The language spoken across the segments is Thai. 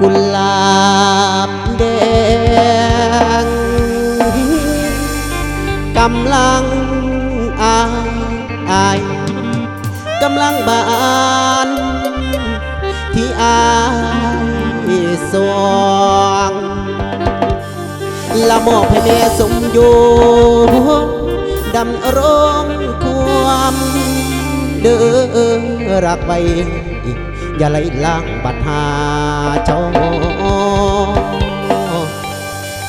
กุหลาบแดง กำลังอายอายกำลังบาน ที่อายสวงละมอบให้แม่สมอยู่ดำรงความเด้อรักไว้ อย่าไหลล้างบัดหาเจ้า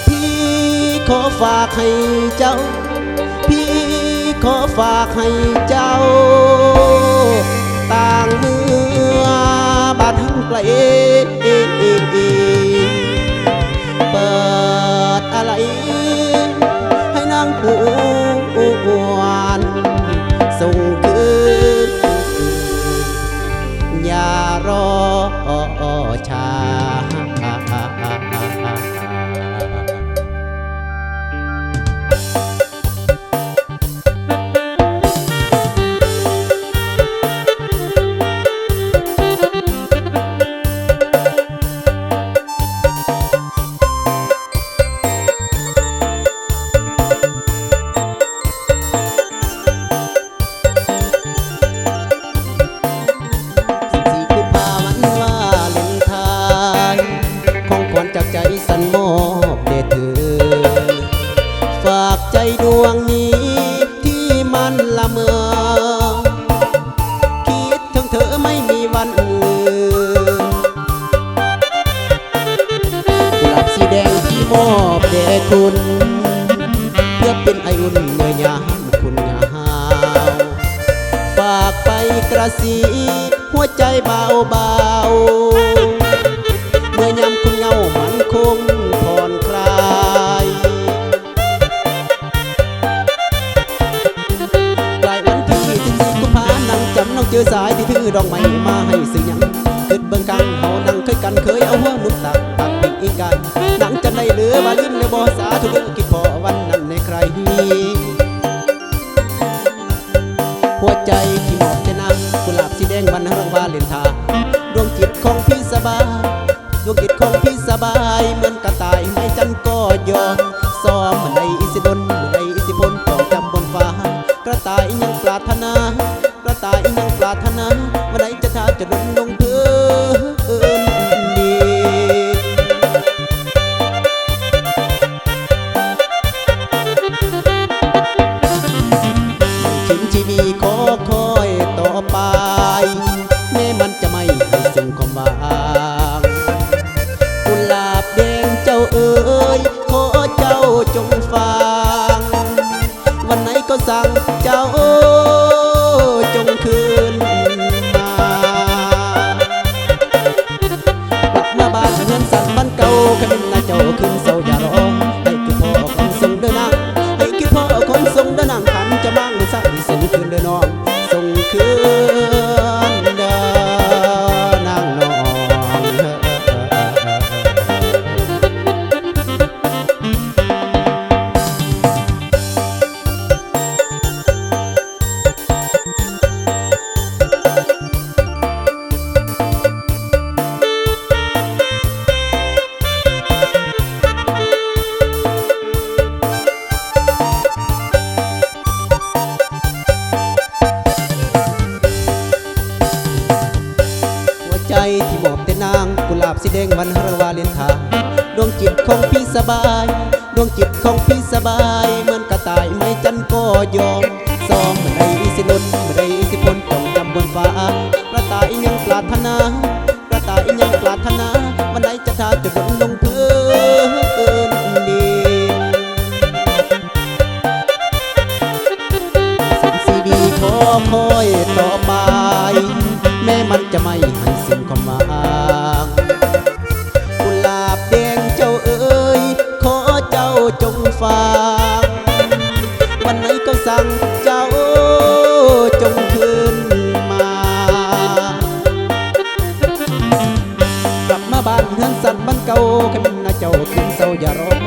พี่ขอฝากให้เจ้า พี่ขอฝากให้เจ้า ใจสันมอบเดเธอ ฝากใจดวงนี้ที่มันละเมอ คิดถึงเธอไม่มีวันลืมกุหลาบสีแดงที่มอบแด่คุณ เพื่อเป็นไออุ่นเมื่อยามคุณเหงาฝากไปกระสีหัวใจเบาเบา ดอกไม้มาให้ซื้อหยังเกิดเบิ่งกลางเฮานั่งเคยกันเคยเอาหัวนุกตักตักปิกอีกกันนั่งจำได้เหลือว่าลิ้นเลยบ่สาธุเด้อคิดพอวันนั้นในใคร หัวใจที่หมอบจะนำกุหลาบสีแดงวันเรื่องวาเลนทน์ดวงจิตของพี่สบายดวงจิตของพี่สบายเหมือนกระต่ายไม่จันก็ยอมซ้อมเหมือนในอิสิดนเหมือนในอิสิพลจองจำบนฟ้ากระต่าย ที่มอบแต่นางกุหลาบสีแดงวันฮารวาเลนทน์ดวงจิตของพี่สบาย ดวงจิตของพี่สบายเหมือนกระต่ายไม่จันก็ยอมซ้อมเมื่อใดสิลนเมื่อใดสิพลจ้องจำบนฟ้ากระต่ายยังปรารถนากระต่ายยังปรารถนาวันไหนจะทาจะบนลงพื้นดินสิ่งดีขอคอยต่อไป แม้มันจะไม่ เจ้าค่มันเจ้าขึ้นเศร้าอย่าร้อง